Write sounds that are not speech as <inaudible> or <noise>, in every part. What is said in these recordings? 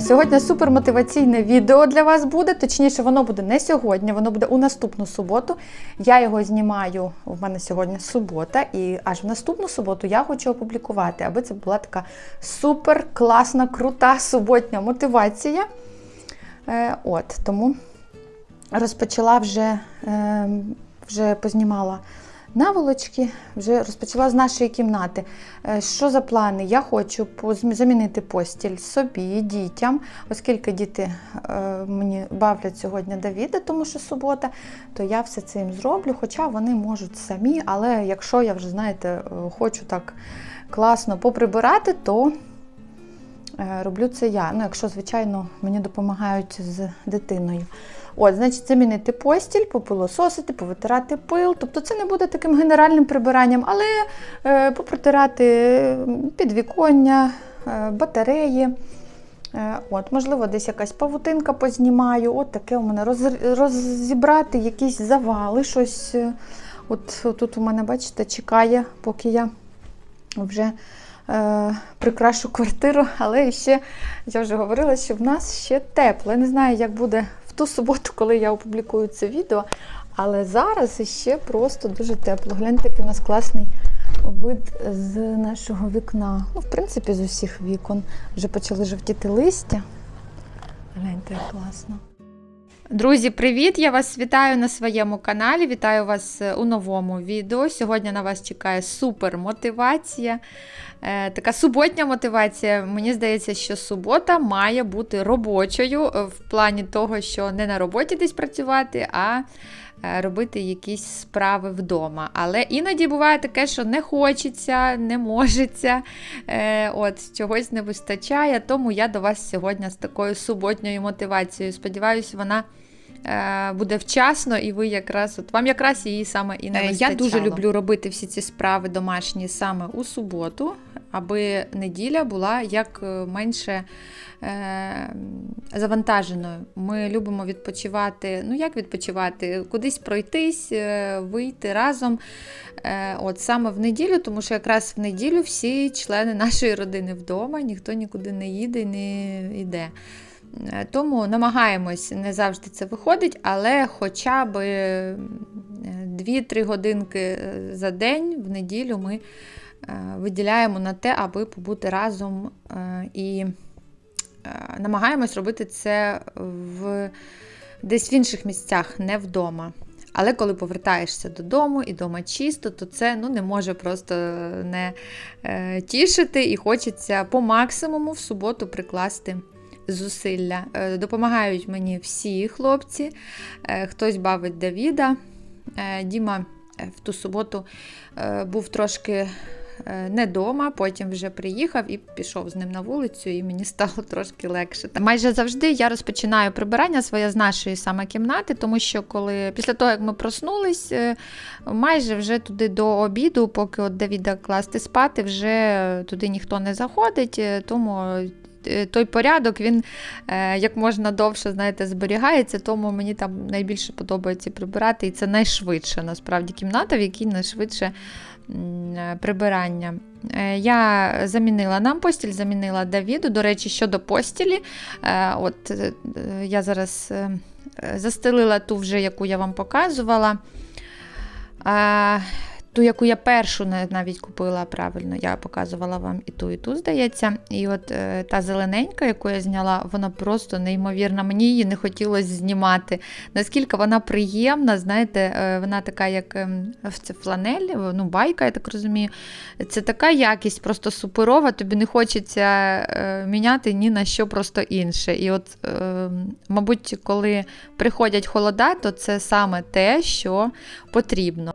Сьогодні супермотиваційне відео для вас буде. Точніше, воно буде не сьогодні, воно буде у наступну суботу. Я його знімаю. У мене сьогодні субота, і аж в наступну суботу я хочу опублікувати, аби це була така супер класна, крута суботня мотивація. Е, От тому розпочала вже, е, вже познімала наволочки, вже розпочала з нашої кімнати. Е, Що за плани? Я хочу замінити постіль собі, дітям, оскільки діти е, мені бавлять сьогодні Давіда, тому що субота, то я все це їм зроблю, хоча вони можуть самі, але якщо я вже, знаєте, е, хочу так класно поприбирати, то роблю це я. Ну, якщо, звичайно, мені допомагають з дитиною. От, значить, замінити постіль, попилососити, повитирати пил. Тобто це не буде таким генеральним прибиранням, але е, попротирати підвіконня, е, батареї. Е, От, можливо, десь якась павутинка познімаю. От таке у мене роз, розібрати якісь завали, щось. е, От тут у мене, бачите, чекає, поки я вже е, прикрашу квартиру, але ще я вже говорила, що в нас ще тепло. Я не знаю, як буде ту суботу, коли я опублікую це відео. Але зараз ще просто дуже тепло. Гляньте, який у нас класний вид з нашого вікна. Ну, в принципі, з усіх вікон. Вже почали жовтіти листя. Гляньте, як класно. Друзі, привіт! Я вас вітаю на своєму каналі. Вітаю вас е, у новому відео. Сьогодні на вас чекає супер мотивація. Е, така суботня мотивація. Мені здається, що субота має бути робочою е, в плані того, що не на роботі десь працювати, а робити якісь справи вдома. Але іноді буває таке, що не хочеться, не можеться, е, от, чогось не вистачає. Тому я до вас сьогодні з такою суботньою мотивацією. Сподіваюсь, вона. е, Буде вчасно, і ви якраз от вам якраз її саме і не Е, я дуже люблю робити всі ці справи домашні саме у суботу, аби неділя була як е, менше е, завантаженою. Ми любимо відпочивати. Ну, як відпочивати? Кудись пройтись, е, вийти разом. От саме в неділю, тому що якраз в неділю всі члени нашої родини вдома, ніхто нікуди не їде і не йде. Тому намагаємось, не завжди це виходить, але хоча б 2-3 годинки за день в неділю ми виділяємо на те, аби побути разом е, і е, намагаємось робити це в, десь в інших місцях, не вдома. Але коли повертаєшся додому і вдома чисто, то це ну, не може просто не е, тішити і хочеться по максимуму в суботу прикласти зусилля. Е, Допомагають мені всі хлопці. Е, Хтось бавить Давіда. Е, Діма е, в ту суботу е, був трошки е, не вдома, потім вже приїхав і пішов з ним на вулицю, і мені <laughs> стало трошки легше. Майже завжди я розпочинаю прибирання своє з нашої саме кімнати, тому що коли після того, як ми проснулись, е, майже вже туди до обіду, поки от Давіда класти спати, вже туди ніхто не заходить, е, тому. е, Той порядок він е, як можна довше знаєте, зберігається, тому мені там найбільше подобається прибирати, і це найшвидше насправді кімната, в якій найшвидше е, прибирання. Е, Я замінила нам постіль, замінила Давіду. До речі, щодо постілі, е, от е, е, я зараз е, е, застелила ту вже, яку я вам показувала. Ту, яку я першу навіть купила правильно, я показувала вам і ту, і ту, здається. І от е, та зелененька, яку я зняла, вона просто неймовірна. Мені її не хотілося знімати. Наскільки вона приємна, знаєте, е, вона така, як в- це фланель, ну, байка, я так розумію. Це така якість просто суперова, тобі не хочеться е, міняти ні на що просто інше. І от, е, мабуть, коли приходять холода, то це саме те, що потрібно.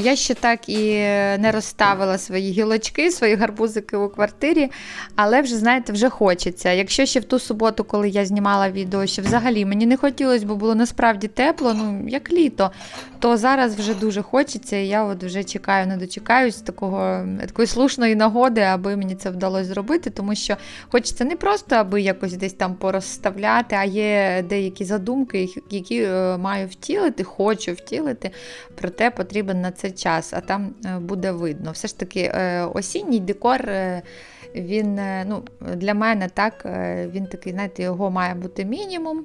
Я ще так і не розставила свої гілочки, свої гарбузики у квартирі, але вже, знаєте, вже хочеться. Якщо ще в ту суботу, коли я знімала відео, ще взагалі мені не хотілося, бо було насправді тепло, ну як літо, то зараз вже дуже хочеться, і я от вже чекаю, не дочекаюсь такого, такої слушної нагоди, аби мені це вдалося зробити, тому що хочеться не просто аби якось десь там порозставляти, а є деякі задумки, які е, маю втілити, хочу втілити, проте потрібен на це час, а там е, буде видно. Все ж таки, е, осінній декор. е, Він ну, для мене так, він такий, знаєте, його має бути мінімум,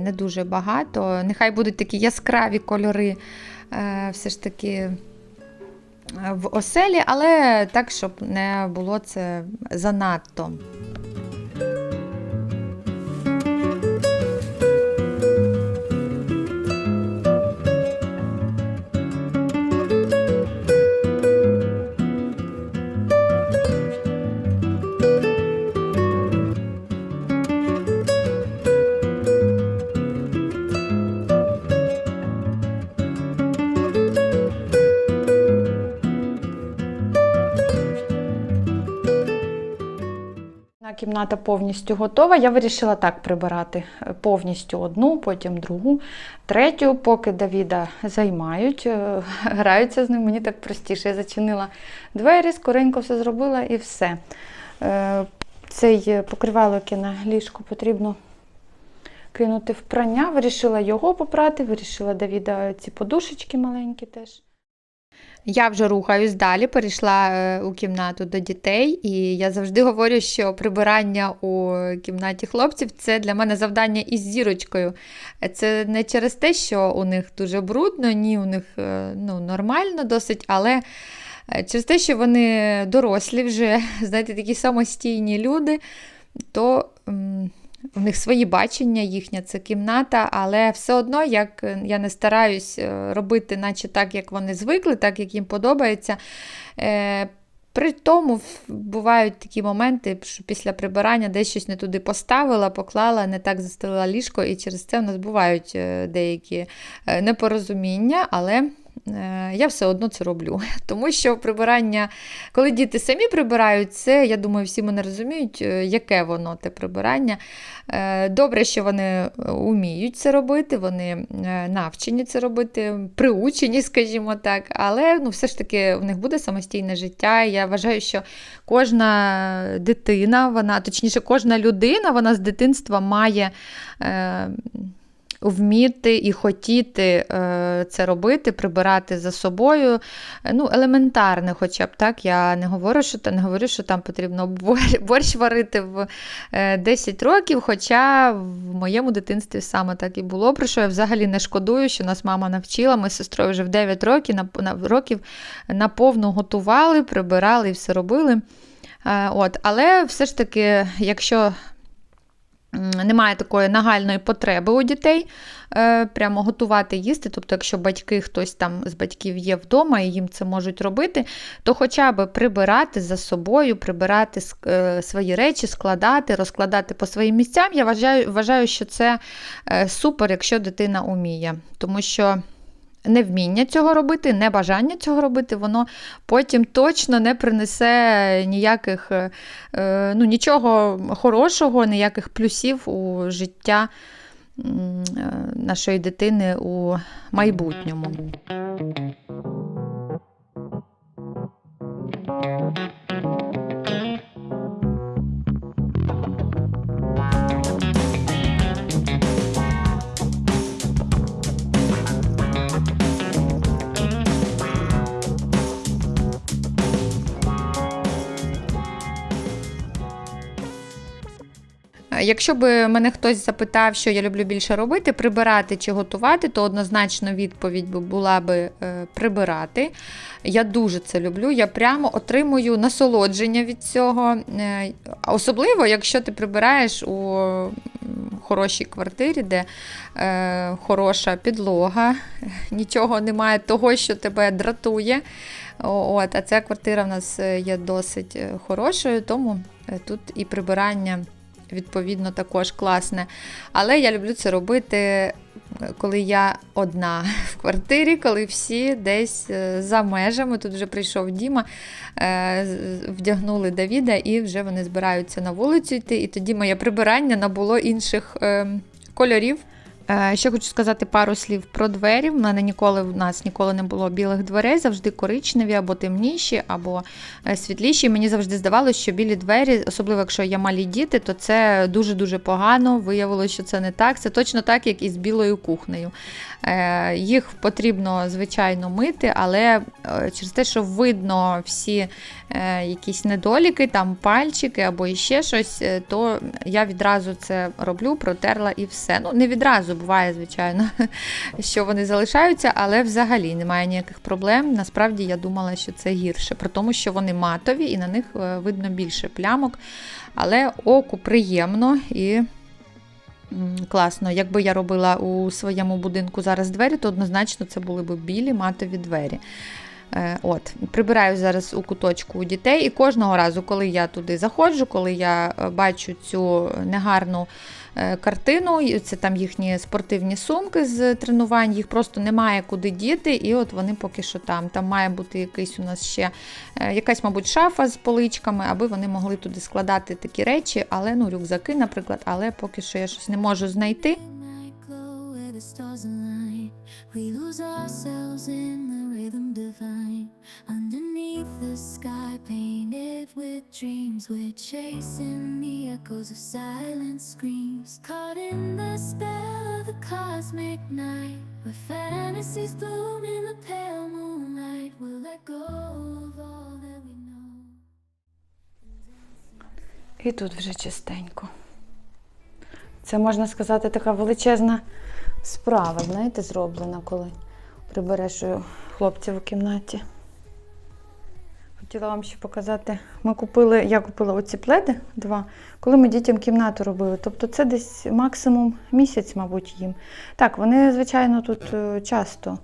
не дуже багато. Нехай будуть такі яскраві кольори, все ж таки в оселі, але так, щоб не було це занадто. Кімната повністю готова. Я вирішила так прибирати е, повністю одну, потім другу, третю, поки Давіда займають, е, <laughs> граються з ним, мені так простіше. Я зачинила двері, скоренько все зробила і все. Е, Цей покривало, яке на ліжку потрібно кинути в прання. Вирішила його попрати, вирішила Давіда ці подушечки маленькі теж. Я вже рухаюсь далі, перейшла е, у кімнату до дітей, і я завжди говорю, що прибирання у кімнаті хлопців це для мене завдання із зірочкою. Це не через те, що у них дуже брудно, ні, у них е, ну, нормально досить, але е, через те, що вони дорослі вже, <laughs> знаєте, такі самостійні люди, то. У них свої бачення, їхня це кімната, але все одно, як е, я не стараюсь е, робити, наче так, як вони звикли, так як їм подобається. Е, При тому бувають такі моменти, що після прибирання десь щось не туди поставила, поклала, не так застелила ліжко, і через це в нас бувають деякі непорозуміння, але я все одно це роблю. <laughs> Тому що прибирання, коли діти самі прибирають, це, я думаю, всі мене розуміють, е, яке воно те прибирання. Е, Добре, що вони е, вміють це робити, вони е, навчені це робити, приучені, скажімо так, але ну, все ж таки в них буде самостійне життя. Я вважаю, що кожна дитина, вона, точніше, кожна людина, вона з дитинства має. Е, Вміти і хотіти е, це робити, прибирати за собою. Е, Ну, елементарне, хоча б так. Я не говорю, що не говорю, що там потрібно <laughs> борщ варити в е, 10 років. Хоча в моєму дитинстві саме так і було. Про що я взагалі не шкодую, що нас мама навчила. Ми з сестрою вже в 9 років років наповну готували, прибирали і все робили. Е, От, але все ж таки, якщо немає такої нагальної потреби у дітей е, прямо готувати їсти. Тобто, якщо батьки, хтось там з батьків є вдома і їм це можуть робити, то хоча б прибирати за собою, прибирати е, свої речі, складати, розкладати по своїм місцям. Я вважаю, вважаю, що це е, супер, якщо дитина уміє. Тому що. Невміння цього робити, небажання цього робити, воно потім точно не принесе ніяких, е, е, ну, нічого хорошого, ніяких плюсів у життя е, нашої дитини у майбутньому. Якщо б мене хтось запитав, що я люблю більше робити, прибирати чи готувати, то однозначно відповідь була би е, прибирати. Я дуже це люблю. Я прямо отримую насолодження від цього. Е, Особливо, якщо ти прибираєш у хорошій квартирі, де е, хороша підлога, <laughs> нічого немає того, що тебе дратує. От, а ця квартира в нас є досить хорошою, тому тут і прибирання відповідно також класне. Але я люблю це робити коли я одна в квартирі, коли всі десь е, за межами. Тут вже прийшов Діма, е, вдягнули Давіда і вже вони збираються на вулицю йти. І тоді моє прибирання набуло інших е, кольорів. Е, Ще хочу сказати пару слів про двері. В мене ніколи в нас ніколи не було білих дверей, завжди коричневі або темніші, або е, світліші. Мені завжди здавалося, що білі двері, особливо якщо є малі діти, то це дуже-дуже погано. Виявилося, що це не так. Це точно так, як і з білою кухнею. Е, Їх потрібно, звичайно, мити, але через те, що видно всі якісь недоліки, там пальчики або іще щось, то я відразу це роблю, протерла і все. Ну, не відразу буває, звичайно, <laughs> що вони залишаються, але взагалі немає ніяких проблем. Насправді я думала, що це гірше, при тому, що вони матові і на них е, видно більше плямок. Але оку приємно і. Класно, якби я робила у своєму будинку зараз двері, то однозначно це були б білі матові двері. Е, От, прибираю зараз у куточку у дітей, і кожного разу, коли я туди заходжу, коли я е, бачу цю негарну е, картину, це там їхні спортивні сумки з тренувань, їх просто немає куди діти, і от вони поки що там. Там має бути якийсь у нас ще якась, мабуть, шафа з поличками, аби вони могли туди складати такі речі, але ну, рюкзаки, наприклад, але поки що я щось не можу знайти. Rhythm divine. Underneath the sky painted with dreams, we're chasing the echoes of silent screams. Caught in the spell of the cosmic night, where fantasies bloom in the pale moonlight. We'll let go of all that we know. І тут вже чистенько. Це можна сказати така величезна справа, знаєте, зроблена, коли прибереш хлопців у кімнаті. Хотіла вам ще показати. Ми купили, я купила оці пледи два, коли ми дітям кімнату робили. Тобто це десь максимум місяць, мабуть, їм. Так, вони, звичайно, тут е, часто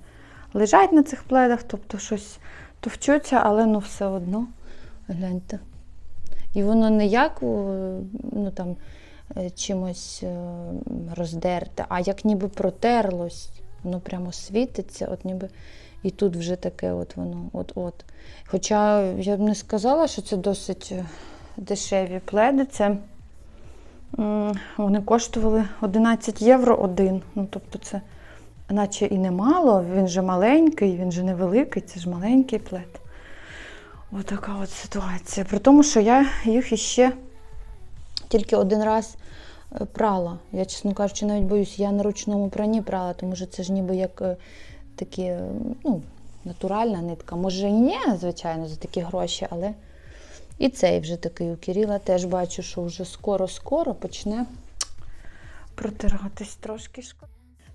лежать на цих пледах, тобто щось товчуться, але ну все одно. Гляньте. І воно не як ну, там, е, чимось е, роздерте, а як ніби протерлось, воно прямо світиться, от ніби і тут вже таке от воно от-от. Хоча я б не сказала, що це досить е, дешеві пледи. Це вони коштували 11 євро один. Ну, тобто це наче і немало, він же маленький, він же невеликий, це ж маленький плед. Отака от ситуація. При тому, що я їх іще тільки один раз е, прала. Я, чесно кажучи, навіть боюсь, я на ручному пранні прала, тому що це ж ніби як е, такі, ну, натуральна нитка. Може і ні, звичайно, за такі гроші, але і цей вже такий у Кирила теж бачу, що вже скоро-скоро почне протиратись трошки.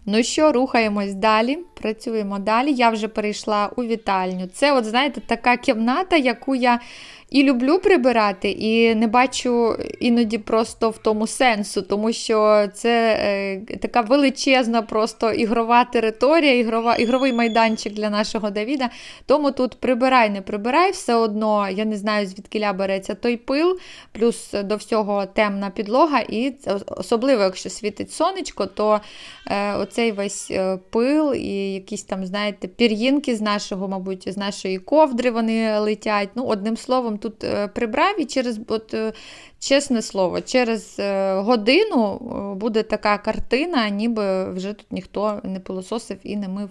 Ну що, рухаємось далі, працюємо далі. Я вже перейшла у вітальню. Це, от знаєте, така кімната, яку я і люблю прибирати, і не бачу іноді просто в тому сенсу, тому що це е, така величезна, просто ігрова територія, ігрова, ігровий майданчик для нашого Давіда. Тому тут прибирай, не прибирай, все одно я не знаю, звідкиля береться той пил, плюс до всього темна підлога, і особливо, якщо світить сонечко, то е, оцей весь е, пил і якісь там, знаєте, пір'їнки з нашого, мабуть, з нашої ковдри вони летять. Ну, одним словом, тут е, прибрав і через, от, е, чесне слово, через е, годину буде така картина, ніби вже тут ніхто не пилососив і не мив.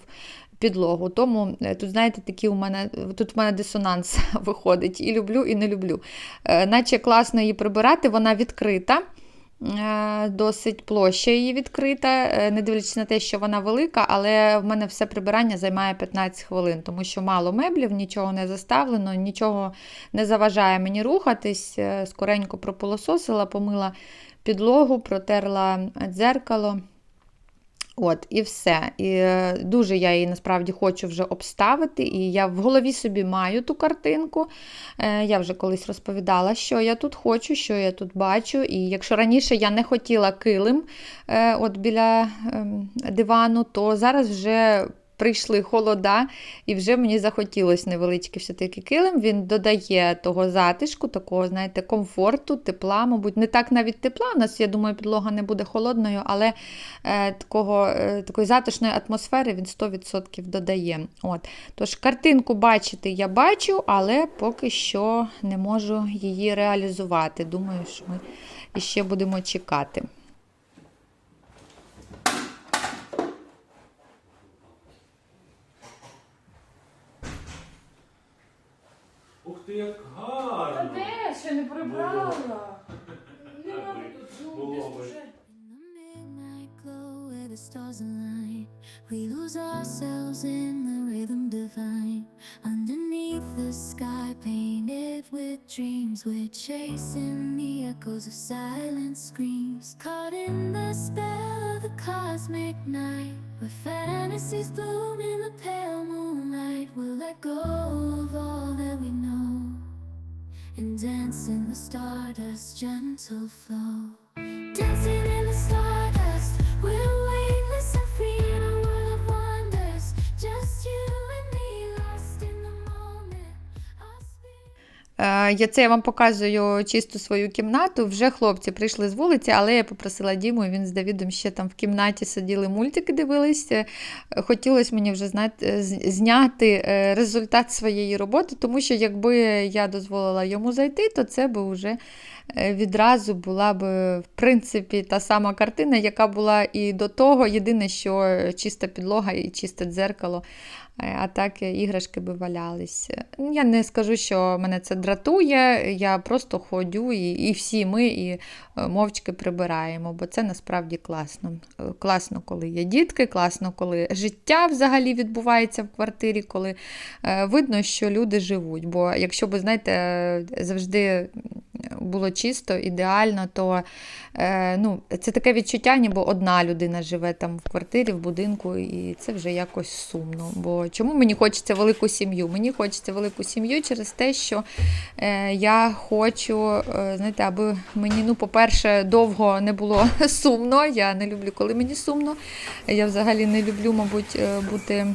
Підлогу. Тому тут, знаєте, такі у мене тут в мене дисонанс <laughs> виходить. І люблю, і не люблю. Наче класно її прибирати, вона відкрита. Е, Досить площа її відкрита, е, не дивлячись на те, що вона велика, але в мене все прибирання займає 15 хвилин, тому що мало меблів, нічого не заставлено, нічого не заважає мені рухатись. Е, Скоренько пропилососила, помила підлогу, протерла дзеркало. От, і все. І е, дуже я її насправді хочу вже обставити. І я в голові собі маю ту картинку. Е, я вже колись розповідала, що я тут хочу, що я тут бачу. І якщо раніше я не хотіла килим е, от біля ем, дивану, то зараз вже прийшли холода, і вже мені захотілося невеличкий все-таки килим. Він додає того затишку, такого, знаєте, комфорту, тепла, мабуть, не так навіть тепла. У нас, я думаю, підлога не буде холодною, але е, такого, е, такої затишної атмосфери він 100% додає. От. Тож картинку бачити я бачу, але поки що не можу її реалізувати. Думаю, що ми іще будемо чекати. ти, як Та гарно! де? Ще не прибрала. Не надо тут Було зуб, би. вже. In the midnight glow where the stars align, we lose ourselves in the rhythm divine. Underneath the sky painted with dreams, we're chasing the echoes of silent screams. Caught in the spell of the cosmic night, where fantasies bloom in the pale moonlight. We'll let go of all that we know and dance in the stardust gentle flow. Я це я вам показую чисто свою кімнату. Вже хлопці прийшли з вулиці, але я попросила Діму, і він з Давідом ще там в кімнаті сиділи, мультики дивились. Е, Хотілося мені вже знаєте, з- зняти е, результат своєї роботи, тому що якби я дозволила йому зайти, то це би вже е, відразу була б, в принципі, та сама картина, яка була і до того. Єдине, що е, чиста підлога і чисте дзеркало. Е, А так іграшки би валялись. Ну, Я не скажу, що мене це дратує. Я просто ходю, і, і всі ми і е, мовчки прибираємо, бо це насправді класно. Е, Класно, коли є дітки, класно, коли життя взагалі відбувається в квартирі, коли видно, що люди живуть. Бо якщо б, знаєте, завжди було чисто, ідеально, то е, ну, це таке відчуття, ніби одна людина живе там в квартирі, в будинку, і це вже якось сумно. Бо чому мені хочеться велику сім'ю? Мені хочеться велику сім'ю через те, що е, я хочу, е, знаєте, аби мені, ну, по-перше, довго не було <laughs> сумно. Я не люблю, коли мені сумно. Я взагалі не люблю, мабуть, е, бути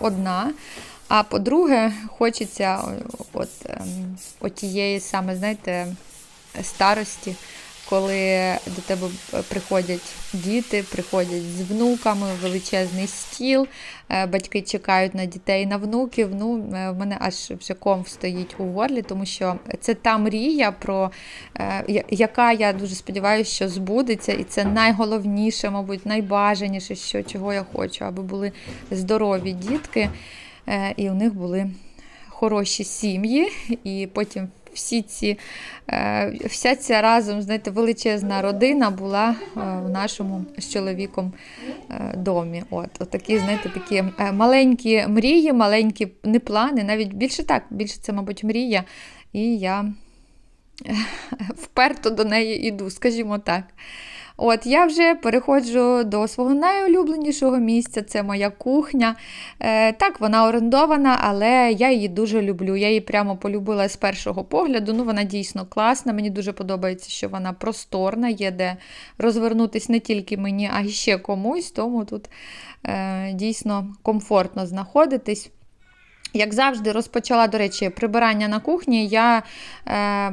одна. А по-друге, хочеться от, ем, отієї саме, знаєте, старості, коли до тебе приходять діти, приходять з внуками, величезний стіл, е, батьки чекають на дітей, на внуків. Ну, е, в мене аж вже ком стоїть у горлі, тому що це та мрія, про, е, яка я дуже сподіваюся, що збудеться, і це найголовніше, мабуть, найбажаніше, що, чого я хочу, аби були здорові дітки, е, і у них були хороші сім'ї, і потім всі ці, е, вся ця разом, знаєте, величезна родина була е, в нашому з чоловіком е, домі. От, от такі, знаєте, такі е, маленькі мрії, маленькі не плани, навіть більше так, більше це, мабуть, мрія. І я е, <laughs> вперто до неї йду, скажімо так. От я вже переходжу до свого найулюбленішого місця. Це моя кухня. Е, так, вона орендована, але я її дуже люблю. Я її прямо полюбила з першого погляду. Ну, вона дійсно класна. Мені дуже подобається, що вона просторна, є де розвернутись не тільки мені, а й ще комусь. Тому тут е, дійсно комфортно знаходитись. Як завжди, розпочала, до речі, прибирання на кухні. Я е,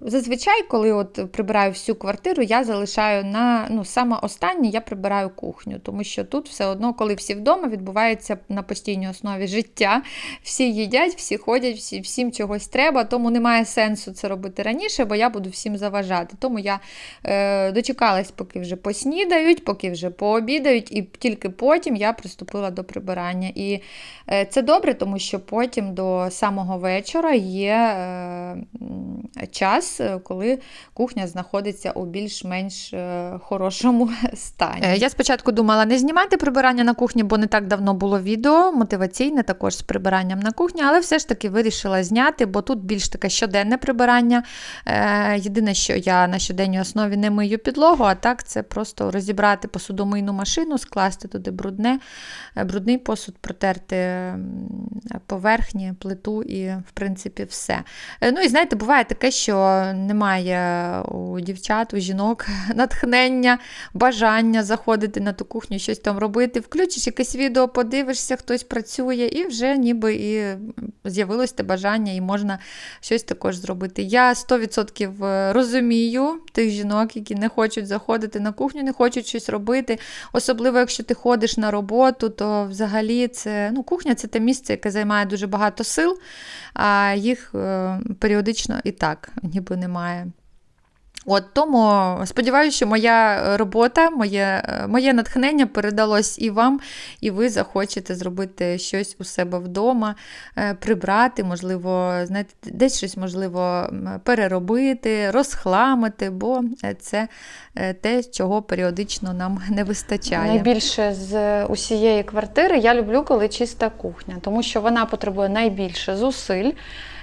зазвичай, коли от прибираю всю квартиру, я залишаю на ну, саме останнє я прибираю кухню, тому що тут все одно, коли всі вдома, відбувається на постійній основі життя. Всі їдять, всі ходять, всі, всім чогось треба, тому немає сенсу це робити раніше, бо я буду всім заважати. Тому я е, дочекалась, поки вже поснідають, поки вже пообідають, і тільки потім я приступила до прибирання. І е, це добре, тому що потім до самого вечора є е, час, е, коли кухня знаходиться у більш-менш е, хорошому <laughs> стані. Я спочатку думала не знімати прибирання на кухні, бо не так давно було відео, мотиваційне також з прибиранням на кухні, але все ж таки вирішила зняти, бо тут більш таке щоденне прибирання. Єдине, що я на щоденній основі не мию підлогу, а так це просто розібрати посудомийну машину, скласти туди брудне, брудний посуд, протерти поверхні, плиту і, в принципі, все. Е, Ну і знаєте, буває таке, що немає у дівчат, у жінок <laughs> натхнення, бажання заходити на ту кухню, щось там робити. Включиш якесь відео, подивишся, хтось працює, і вже ніби і з'явилось те бажання, і можна щось також зробити. Я 100% розумію тих жінок, які не хочуть заходити на кухню, не хочуть щось робити. Особливо, якщо ти ходиш на роботу, то взагалі це ну, кухня це те місце, яке займає дуже багато сил, а їх е, періодично і так ніби немає. От тому сподіваюся, що моя робота, моє, е, моє натхнення передалось і вам, і ви захочете зробити щось у себе вдома, е, прибрати, можливо, знаєте, десь щось можливо переробити, розхламити, бо е, це е, те, чого періодично нам <laughs> не вистачає. Найбільше з усієї квартири я люблю, коли чиста кухня, тому що вона потребує найбільше зусиль.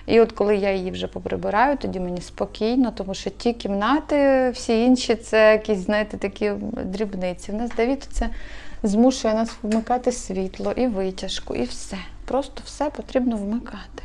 І от коли я її вже поприбираю, тоді мені спокійно, тому що ті кімнати, всі інші це якісь, знаєте, такі дрібниці. У нас Давід це змушує нас вмикати світло і витяжку, і все. Просто все потрібно вмикати.